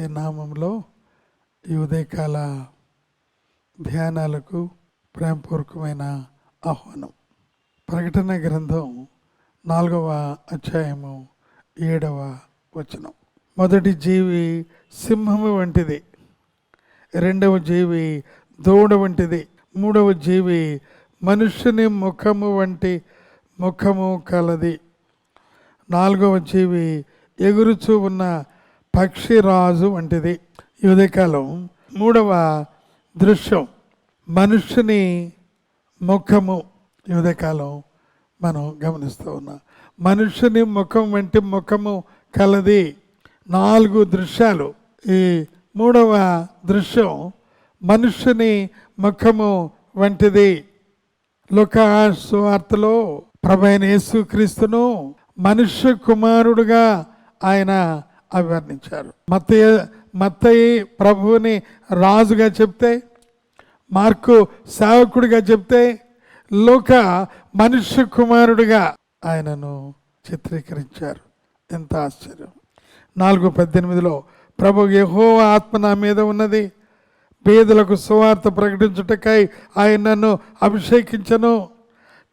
ఏసే నామంలో ఈ ఉదయకాల ధ్యానాలకు ప్రేమపూర్వకమైన ఆహ్వానం. ప్రకటన గ్రంథం నాలుగవ అధ్యాయము ఏడవ వచనం. మొదటి జీవి సింహము వంటిది రెండవ జీవి దూడ వంటిది మూడవ జీవి మనుష్యుని ముఖము వంటి ముఖము కలది నాలుగవ జీవి ఎగురుచూ ఉన్న పక్షిరాజు వంటిది. ఈ ఉదయకాలం మూడవ దృశ్యం మనుషుని ముఖము. ఈ ఉదయకాలం మనం గమనిస్తూ ఉన్నాం. మనుషుని ముఖం వంటి ముఖము కలది నాలుగు దృశ్యాలు. ఈ మూడవ దృశ్యం మనుషుని ముఖము వంటిది. సువార్తలో ప్రభైన యేసుక్రీస్తును మనుష్య కుమారుడుగా ఆయన అభివర్ణించారు. మత్తయ్య మత్తయి ప్రభువుని రాజుగా చెప్తే మార్కు సేవకుడిగా చెప్తే లోక మనుష్య కుమారుడిగా ఆయనను చిత్రీకరించారు. ఎంత ఆశ్చర్యం. నాలుగు పద్దెనిమిదిలో ప్రభు యహో ఆత్మ నా మీద ఉన్నది. పేదలకు సువార్త ప్రకటించుటకై ఆయన నన్ను అభిషేకించను.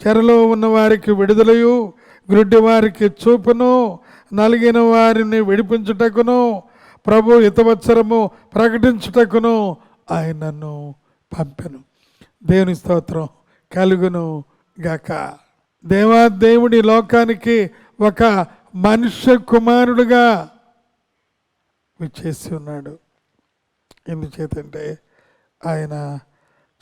చెరలో ఉన్నవారికి విడుదలయు గ్రుడ్డి వారికి చూపును. నలిగిన వారిని విడిపించుటకును ప్రభు హితవత్సరము ప్రకటించుటకును ఆయన నన్ను పంపెను. దేవుని స్తోత్రం కలుగును గాక. దేవా దేవుడి లోకానికి ఒక మనుష్య కుమారుడుగా విచ్చేసి ఉన్నాడు. ఎందుచేతంటే ఆయన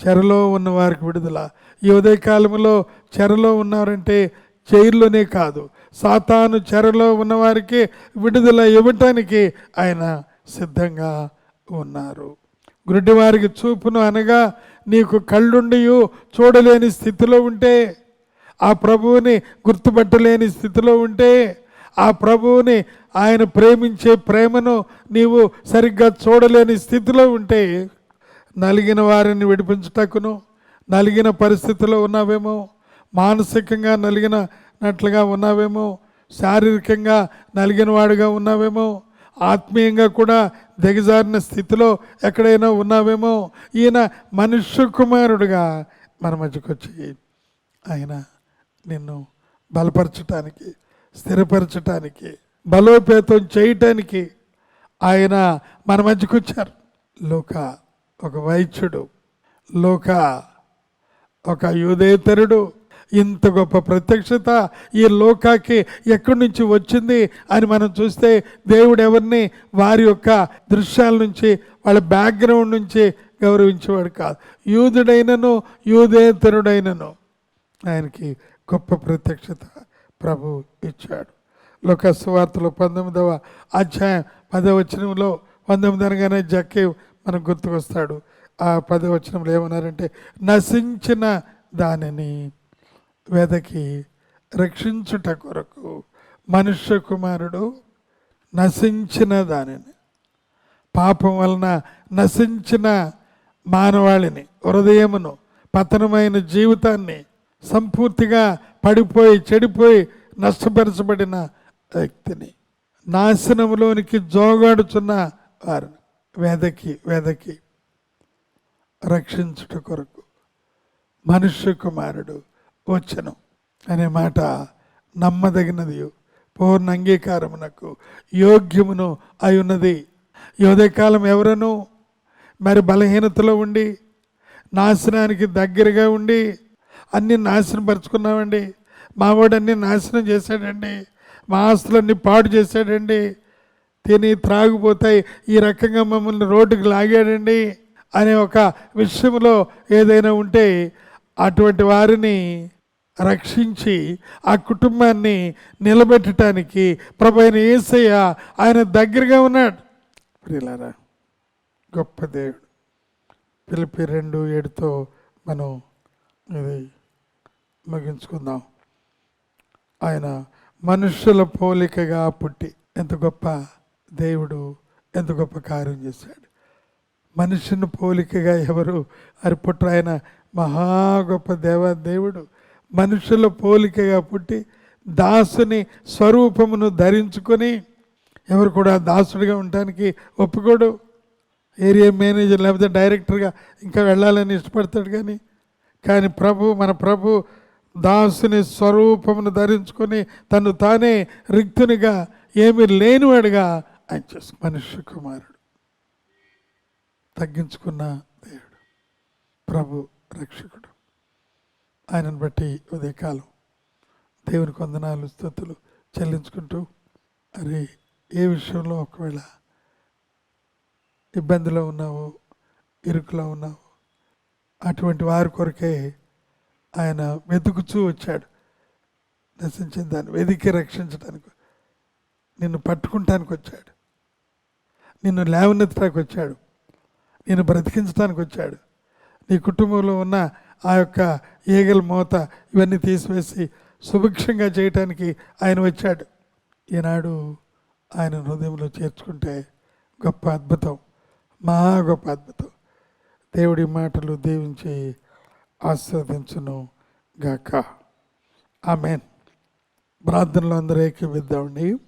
చెరలో ఉన్న వారికి విడుదల. ఈ ఉదయకాలంలో చెరలో ఉన్నారంటే జైల్లోనే కాదు. సాతాను చెరలో ఉన్నవారికి విడుదల ఇవ్వటానికి ఆయన సిద్ధంగా ఉన్నారు. గుడ్డివారికి చూపును అనగా నీకు కళ్ళుండి చూడలేని స్థితిలో ఉంటే ఆ ప్రభువుని గుర్తుపట్టలేని స్థితిలో ఉంటే ఆ ప్రభువుని ఆయన ప్రేమించే ప్రేమను నీవు సరిగ్గా చూడలేని స్థితిలో ఉంటే నలిగిన వారిని విడిపించుటకును నలిగిన పరిస్థితిలో ఉన్నావేమో? మానసికంగా నలిగినట్లుగా ఉన్నావేమో శారీరకంగా నలిగిన వాడుగా ఉన్నావేమో ఆత్మీయంగా కూడా దిగజారిన స్థితిలో ఎక్కడైనా ఉన్నావేమో ఈయన మనుష్య కుమారుడుగా మన మధ్యకు వచ్చి ఆయన నిన్ను బలపరచటానికి స్థిరపరచటానికి బలోపేతం చేయటానికి ఆయన మన మధ్యకు వచ్చారు. లోక ఒక వైద్యుడు లోక ఒక యూదేతరుడు ఇంత గొప్ప ప్రత్యక్షత ఈ లోకాకి ఎక్కడి నుంచి వచ్చింది అని మనం చూస్తే దేవుడు ఎవరిని వారి యొక్క దృశ్యాల నుంచి వాళ్ళ బ్యాక్గ్రౌండ్ నుంచి గౌరవించేవాడు కాదు. యూదుడైనను యూదేతరుడైనను ఆయనకి గొప్ప ప్రత్యక్షత ప్రభు ఇచ్చాడు. లోకస్వార్తలో పంతొమ్మిదవ అధ్యాయం పదవచనంలో పంతొమ్మిది అనగానే జక్కే మనకు గుర్తుకొస్తాడు. ఆ పదవచనంలో ఏమన్నారంటే నశించిన దానిని వెదకి రక్షించుట కొరకు మనుష్య కుమారుడు నశించిన దానిని పాపం వలన నశించిన మానవాళిని హృదయమును పతనమైన జీవితాన్ని సంపూర్తిగా పడిపోయి చెడిపోయి నష్టపరచబడిన వ్యక్తిని నాశనంలోనికి జోగాడుచున్న వారు వెదకి వెదకి రక్షించుట కొరకు మనుష్య కుమారుడు వచ్చను అనే మాట నమ్మదగినది. పూర్ణ అంగీకారమునకు యోగ్యమును అయి ఉన్నది యోదయకాలం ఎవరను? మరి బలహీనతలో ఉండి నాశనానికి దగ్గరగా ఉండి అన్ని నాశనం పరుచుకున్నామండి మావాడు అన్ని నాశనం చేశాడండి. మా ఆస్తులన్నీ పాడు చేశాడండి. తిని త్రాగిపోతాయి ఈ రకంగా మమ్మల్ని రోడ్డుకు లాగాడండి అనే ఒక విషయంలో ఏదైనా ఉంటే అటువంటి వారిని రక్షించి ఆ కుటుంబాన్ని నిలబెట్టడానికి ప్రభు అయిన ఏసయ్య ఆయన దగ్గరగా ఉన్నాడు. ప్రియులారా గొప్ప దేవుడు. పిలిపి రెండు ఏడుతో మనం ఇది ముగించుకుందాం. ఆయన మనుషుల పోలికగా పుట్టి ఎంత గొప్ప దేవుడు ఎంత గొప్ప కార్యం చేశాడు. మనిషిని పోలికగా ఎవరు అరిపుట్ర? ఆయన మహా గొప్ప దేవ దేవుడు. మనుషుల పోలికగా పుట్టి దాసుని స్వరూపమును ధరించుకొని ఎవరు కూడా దాసుడిగా ఉండటానికి ఒప్పుకోడు. ఏరియా మేనేజర్ లేకపోతే డైరెక్టర్గా ఇంకా వెళ్ళాలని ఇష్టపడతాడు కానీ కానీ ప్రభు మన ప్రభు దాసుని స్వరూపమును ధరించుకొని తను తానే రిక్తునిగా ఏమీ లేనివాడుగా ఆయన చేసి మనుష్య కుమారుడు. తగ్గించుకున్న దేవుడు ప్రభు రక్షకుడు. ఆయనను బట్టి ఉదయకాలం దేవుని కొందనాలు స్థుతులు చెల్లించుకుంటూ అరే ఏ విషయంలో ఒకవేళ ఇబ్బందిలో ఉన్నావో ఇరుకులో ఉన్నావో అటువంటి వారి కొరకే ఆయన వెతుకుచూ వచ్చాడు. నశించిన దాన్ని వెతికి రక్షించడానికి నిన్ను పట్టుకుంటానికి వచ్చాడు. నిన్ను లేవనెత్తడానికి వచ్చాడు. నిన్ను బ్రతికించడానికి వచ్చాడు. నీ కుటుంబంలో ఉన్న ఆ యొక్క ఈగల మూత ఇవన్నీ తీసివేసి సుభిక్షంగా చేయటానికి ఆయన వచ్చాడు. ఈనాడు ఆయన హృదయంలో చేర్చుకుంటే గొప్ప అద్భుతం మహా గొప్ప అద్భుతం. దేవుడి మాటలు దీవించి ఆస్వాదించును గాక. ఆమెన్. ప్రార్థనలో అందరూ ఏకీవిద్దామండి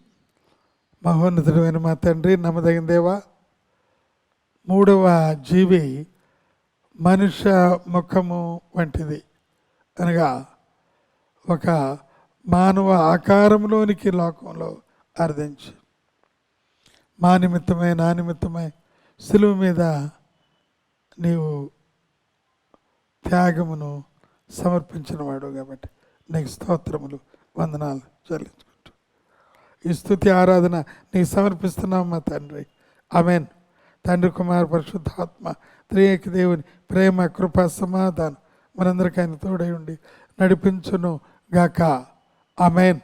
మహోన్నతుడమైన మా తండ్రి నమ్మదగిన దేవా మూడవ జీవి మనుష్య ముఖము వంటిది. అనగా ఒక మానవ ఆకారంలోనికి లోకంలో అర్థించి. మా నిమిత్తమై నా నిమిత్తమై సులువు మీద నీవు త్యాగమును సమర్పించిన వాడు కాబట్టి నీకు స్తోత్రములు వందనాలు చెల్లించుకుంటూ. ఈ స్థుతి ఆరాధన నీకు సమర్పిస్తున్నాం మా తండ్రి. ఆమెన్. తండ్రి కుమార్ పరిశుద్ధాత్మ త్రియేక దేవుని ప్రేమ కృప సమాధానం మనందరికీ ఆయన తోడై ఉండి నడిపించును గాక ఆమెన్.